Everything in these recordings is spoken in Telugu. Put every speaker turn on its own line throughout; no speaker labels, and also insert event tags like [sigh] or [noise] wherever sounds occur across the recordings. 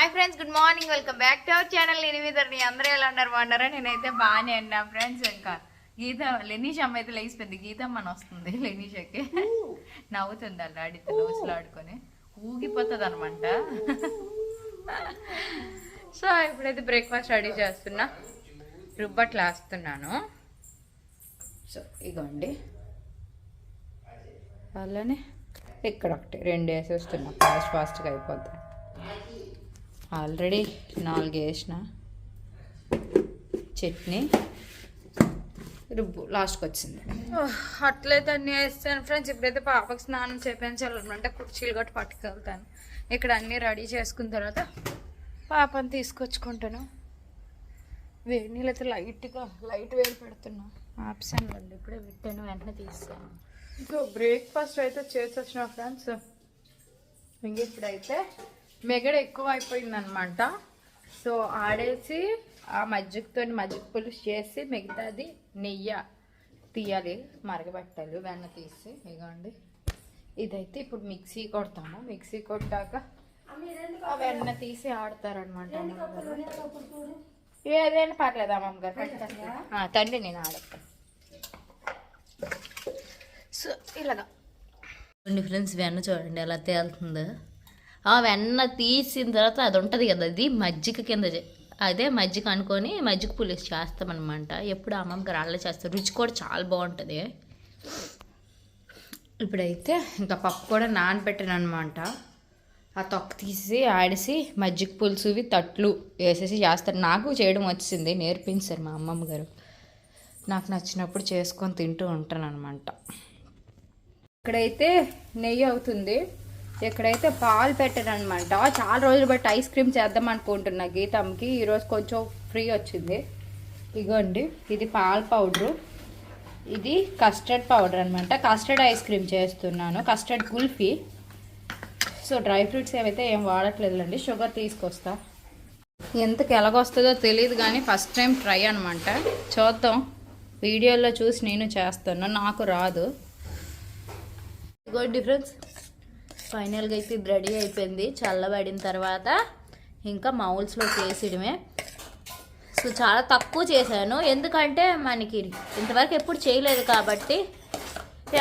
Hi friends good morning welcome back to our channel నేను మీద అందరూ ఎలా ఉన్నారు? బాగున్నారా? నేనైతే బాగానే ఉన్నా ఫ్రెండ్స్ ఇంకా గీత లెనీష్ అమ్మ అయితే లేచిపోయింది. గీత మన వస్తుంది లెనీషకి. నవ్వుతుంది అలా ఆడితే నోసులు ఆడుకొని. ఊగిపోతుంది అనమాట సో ఇప్పుడైతే బ్రేక్ఫాస్ట్ రెడీ చేస్తున్నా. రుబ్బట్లు వేస్తున్నాను సో ఇగోండి. అలానే ఇక్కడ ఒకటి రెండు వేసేస్తున్నా. ఫాస్ట్ ఫాస్ట్గా అయిపోద్ది. ఆల్రెడీ నాలుగు వేసిన చట్నీ రుబ్బు లాస్ట్కి వచ్చింది. అట్లయితే అన్నీ వేస్తాను ఫ్రెండ్స్. ఇప్పుడైతే పాపకు స్నానం చేయించాలన్నమాట కుర్చీలు గట్టి పట్టుకెళ్తాను. ఇక్కడ అన్నీ రెడీ చేసుకున్న తర్వాత పాపని తీసుకొచ్చుకుంటాను. వేడి నీళ్ళు అయితే లైట్గా లైట్ వేడి పెడుతున్నా. ఆప్షన్ అండి ఇప్పుడే పెట్టాను వెంటనే తీస్తాను. సో బ్రేక్ఫాస్ట్ అయితే చేసొచ్చిన ఫ్రెండ్స్. ఇంక ఇప్పుడైతే మెగడ ఎక్కువ అయిపోయింది అనమాట సో ఆడేసి ఆ మజ్జిగతో మజ్జిగ పులుసు చేసి మిగతాది నెయ్యి తీయాలి మరగబెట్టాలి వెన్న తీసి. ఇగోండి ఇదైతే ఇప్పుడు మిక్సీ కొడతాము. మిక్సీ కొట్టాక ఆ వెన్న తీసి ఆడతారనమాట ఏదైనా పర్లేదు అమ్మమ్మ గారు పట్టుకొస్తా. తండ్రి నేను ఆడతాను సో ఇలాగా.
ఫ్రెండ్స్ వెన్న చూడండి ఎలా తేలుతుందో. ఆ వెన్న తీసిన తర్వాత అది ఉంటుంది కదా అది మజ్జిగ కింద అదే మజ్జిగ అనుకొని మజ్జిగ పులుసు చేస్తామన్నమాట. ఎప్పుడు అమ్మమ్మ గారు అల్ల చేస్తారు రుచి కూడా చాలా బాగుంటుంది.
ఇప్పుడైతే ఇంకా పప్పు కూడా నానబెట్టాను అనమాట ఆ తొక్క తీసి ఆడిసి మజ్జిగ పులుసువి తట్లు వేసేసి చేస్తారు. నాకు చేయడం వచ్చింది నేర్పించారు మా అమ్మమ్మ గారు. నాకు నచ్చినప్పుడు చేసుకొని తింటూ ఉంటాను అనమాట ఇక్కడైతే నెయ్యి అవుతుంది. ఇక్కడైతే పాలు పెట్టాను చాలా రోజులు బట్టి ఐస్ క్రీమ్ చేద్దాం అనుకుంటున్నా గీతంకి. ఈరోజు కొంచెం ఫ్రీ వచ్చింది. ఇగోండి ఇది పాల పౌడరు. ఇది కస్టర్డ్ పౌడర్ అనమాట. కస్టర్డ్ ఐస్ క్రీమ్ చేస్తున్నాను. Custard kulfi. So dry fruits ఏవైతే ఏం వాడట్లేదులండి షుగర్ తీసుకొస్తా. ఎంతకు ఎలాగొస్తుందో తెలియదు కానీ ఫస్ట్ టైం ట్రై అనమాట. చూద్దాం. వీడియోలో చూసి నేను చేస్తాను. నాకు రాదు.
గుడ్ డిఫరెన్స్ ఫైనల్గా అయితే ఇది రెడీ అయిపోయింది. చల్లబడిన తర్వాత ఇంకా మౌల్స్లో చేసిడమే సో చాలా తక్కువ చేశాను. ఎందుకంటే మనకి ఇంతవరకు ఎప్పుడు చేయలేదు కాబట్టి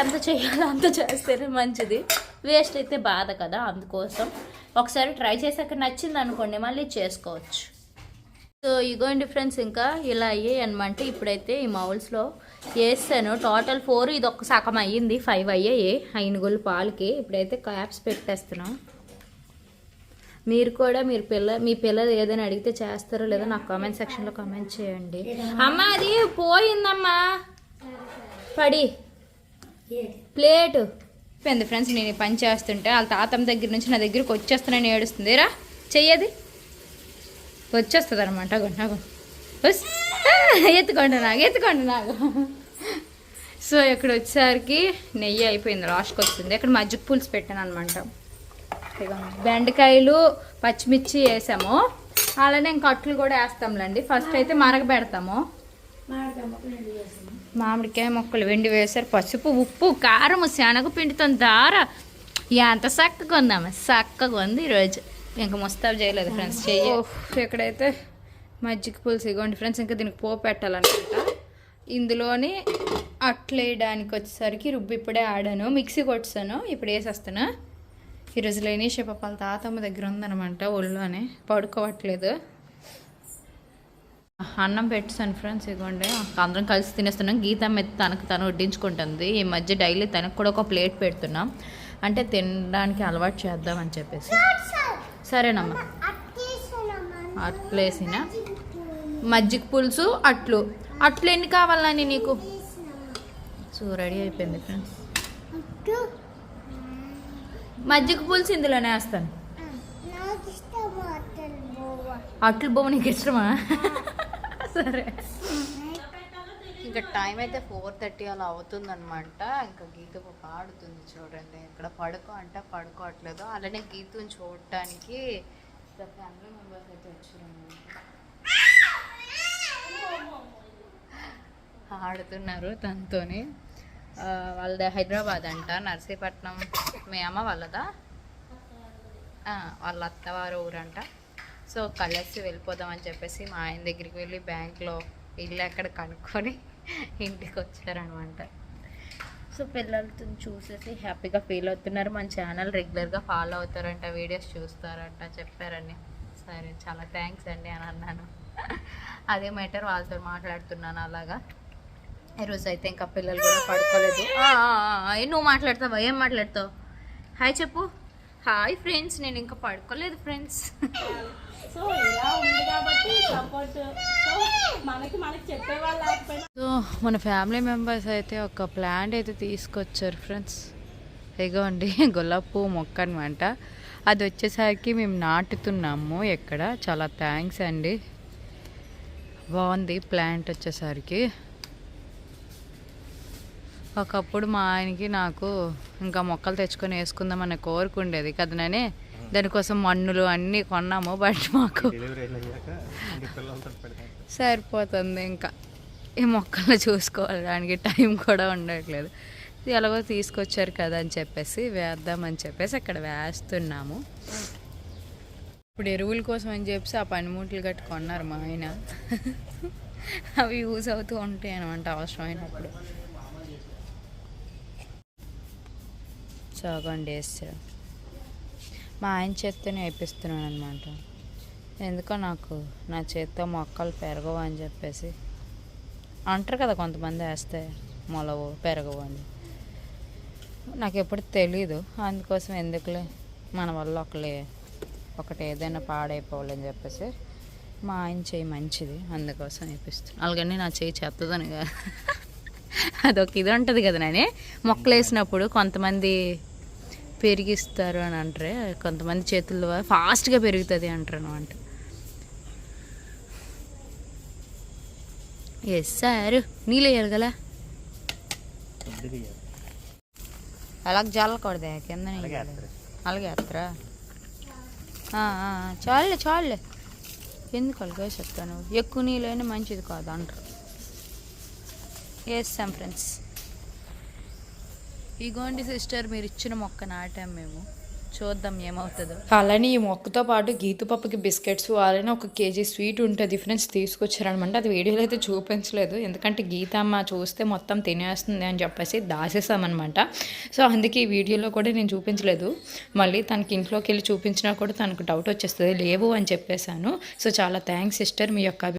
ఎంత చేయాలో అంత చేస్తేనే మంచిది. వేస్ట్ అయితే బాధ కదా అందుకోసం. ఒకసారి ట్రై చేశాక నచ్చింది అనుకోండి మళ్ళీ చేసుకోవచ్చు. సో ఇగోండి ఫ్రెండ్స్ ఇంకా ఇలా అయ్యాయి అనమాట ఇప్పుడైతే ఈ మౌల్స్లో. వేస్తాను టోటల్ ఫోర్ ఇది ఒక సగం అయ్యింది. ఫైవ్ అయ్యాయి. ఐనుగులు పాలకి. ఇప్పుడైతే క్యాప్స్ పెట్టేస్తున్నాం. మీరు కూడా మీరు పిల్ల మీ పిల్లలు ఏదైనా అడిగితే చేస్తారో లేదో నాకు కామెంట్ సెక్షన్లో కామెంట్ చేయండి. అమ్మ అది పోయిందమ్మా. పడి. ప్లేటు
అయిపోయింది ఫ్రెండ్స్ నేను పని చేస్తుంటే వాళ్ళ తాతమ్మ దగ్గర నుంచి నా దగ్గరికి వచ్చేస్తున్నాను ఏడుస్తుంది. రా చెయ్యది. వచ్చేస్తుంది అనమాట నాకు ఎత్తుకోండి నాకు ఎత్తుకోండి నాకు. సో ఇక్కడ వచ్చేసరికి నెయ్యి అయిపోయింది లాస్ట్కి వచ్చింది. ఇక్కడ మజ్జిగ పులుసు పెట్టాను అనమాట బెండకాయలు పచ్చిమిర్చి వేసాము. అలానే ఇంకా అట్లు కూడా వేస్తాంలేండి. ఫస్ట్ అయితే మరగబెడతాము మామిడికాయ మొక్కలు వెండి వేసారు పసుపు ఉప్పు కారం శనగపిండితో దార. ఎంత చక్కగా ఉందామా చక్కగా ఉంది ఈరోజు. ఇంకా ముస్తాబు చేయలేదు ఫ్రెండ్స్ చెయ్యి. ఇక్కడైతే మజ్జిగ పులుసు ఇగోండి ఫ్రెండ్స్ ఇంకా దీనికి పోపు పెట్టాలనుకుంటా. ఇందులోని అట్లు వేయడానికి వచ్చేసరికి రుబ్బు ఇప్పుడే ఆడాను. మిక్సీ కొట్టాను ఇప్పుడు వేసేస్తాను ఈరోజు లేని పాపాల తాతమ్మ దగ్గర ఉందన్నమాట ఒళ్ళోనే. పడుకోవట్లేదు. అన్నం పెట్టాను ఫ్రెండ్స్ ఇదిగోండి అందరం కలిసి తినేస్తున్నాం. గీత మీద తనకు తను వడ్డించుకుంటుంది. ఈ మధ్య డైలీ తనకు కూడా ఒక ప్లేట్ పెడుతున్నాం. అంటే తినడానికి అలవాటు చేద్దామని చెప్పేసి. సరేనమ్మా. అట్లేసిన. మజ్జిగ పులుసు అట్లు. అట్లు ఎన్ని కావాలని నీకు? సో రెడీ అయిపోయింది ఫ్రెండ్స్. మజ్జిగ పులుసు ఇందులోనే వేస్తాను. అట్లు బొమ్మ నీకు ఇష్టమా? సరే. ఇంకా టైం అయితే ఫోర్ థర్టీ అలా అవుతుందన్నమాట. ఇంకా గీత పాప ఆడుతుంది చూడండి. ఇక్కడ పడుకో అంటే పడుకోవట్లేదు అలానే గీతను చూడటానికి ఫ్యామిలీ మెంబర్స్ అయితే వచ్చారన్నమాట. ఆడుతున్నారు తనతోని. వాళ్ళది హైదరాబాద్ అంట నర్సీపట్నం. మీ అమ్మ వాళ్ళదా? వాళ్ళ అత్తవారు ఊరంట. సో కలిసి వెళ్ళిపోదాం అని చెప్పేసి మా ఆయన దగ్గరికి వెళ్ళి బ్యాంక్లో ఇల్లు అక్కడ కనుక్కొని [laughs] ఇంటికి వచ్చారనమాట. సో పిల్లలతో చూసేసి హ్యాపీగా ఫీల్ అవుతున్నారు. మన ఛానల్ రెగ్యులర్గా ఫాలో అవుతారంట వీడియోస్ చూస్తారంట చెప్పారని. సరే చాలా థ్యాంక్స్ అండి అని అన్నాను. [laughs] అదే మ్యాటర్ వాళ్ళతో మాట్లాడుతున్నాను అలాగా. ఈరోజు అయితే ఇంకా పిల్లలు కూడా పడుకోలేదు. నువ్వు మాట్లాడతావా? ఏం మాట్లాడతావు? హాయ్ చెప్పు. హాయ్ ఫ్రెండ్స్ నేను ఇంకా పడుకోలేదు ఫ్రెండ్స్.
సో ఇలా ఉంది కాబట్టి సపోర్ట్ సో మనకి మనకి చెప్పేవాళ్ళు
సో మన ఫ్యామిలీ మెంబర్స్ అయితే ఒక ప్లాంట్ అయితే తీసుకొచ్చారు ఫ్రెండ్స్. ఇగోండి గులాబీ పువ్వు మొక్క అనమాట అది వచ్చేసరికి మేము నాటుతున్నాము ఎక్కడ. చాలా థ్యాంక్స్ అండి. బాగుంది ప్లాంట్ వచ్చేసరికి. ఒకప్పుడు మా ఆయనకి నాకు ఇంకా మొక్కలు తెచ్చుకొని వేసుకుందాం అనే కోరిక ఉండేది కదననే దానికోసం మన్నులు అన్నీ కొన్నాము బట్ మాకు సరిపోతుంది ఇంకా. ఈ మొక్కలను చూసుకోవడానికి టైం కూడా ఉండట్లేదు. ఎలాగో తీసుకొచ్చారు కదా అని చెప్పేసి వేద్దామని చెప్పేసి అక్కడ వేస్తున్నాము. ఇప్పుడు ఎరువుల కోసం అని చెప్పేసి ఆ పనిముట్లు గట్టి కొన్నారు మా ఆయన. అవి యూజ్ అవుతూ ఉంటాయి అనమాట అవసరమైనప్పుడు. చాగండి వేస్తారు మా ఆయన చేత్తోనే వేపిస్తున్నాను అనమాట ఎందుకో నాకు నా చేత్తో మొక్కలు పెరగవు అని చెప్పేసి. అంటారు కదా కొంతమంది వేస్తే మొలవు పెరగవు అని. నాకు ఎప్పుడు తెలీదు. అందుకోసం ఎందుకులే? మన వల్ల ఒకలే. ఒకటి ఏదైనా పాడైపోవాలని చెప్పేసి మా ఆయన చేయి మంచిది. అందుకోసం వేపిస్తాను అలాగని నా చేయి చెత్తదని కదా. అదొక ఇది ఉంటుంది కదా నేనే. మొక్కలు వేసినప్పుడు కొంతమంది పెరిగిస్తారు అని అంటారే. కొంతమంది చేతుల్లో ఫాస్ట్గా పెరుగుతుంది అంటారు అనమాట ఎస్ సార్ నీళ్ళు వేయాలి కదా. అలాగ జల్లకూడదే కింద
అలాగే వేస్తారు.
వేస్తారా? చాలే చాలే ఎందుకు అలాగే చెప్తాను? ఎక్కువ నీళ్ళైనా మంచిది కాదు అంటారు. వేస్తాం ఫ్రెండ్స్ ఇగోండి సిస్టర్ మీరు ఇచ్చిన మొక్క నాటాం మేము. చూద్దాం ఏమవుతుందో.
అలానే ఈ మొక్కతో పాటు గీతుపప్పుకి బిస్కెట్స్ అలానే ఒక కేజీ స్వీట్ ఉంటుంది ఫ్రెండ్స్ తీసుకొచ్చారనమాట. అది వీడియోలో అయితే చూపించలేదు. ఎందుకంటే గీత అమ్మ చూస్తే మొత్తం తినేస్తుంది అని చెప్పేసి దాసేసామన్నమాట సో అందుకే ఈ వీడియోలో కూడా నేను చూపించలేదు. మళ్ళీ తనకి ఇంట్లోకి వెళ్ళి చూపించినా కూడా తనకు డౌట్ వచ్చేస్తుంది. లేవు అని చెప్పేశాను. సో చాలా థ్యాంక్స్ సిస్టర్ మీ యొక్క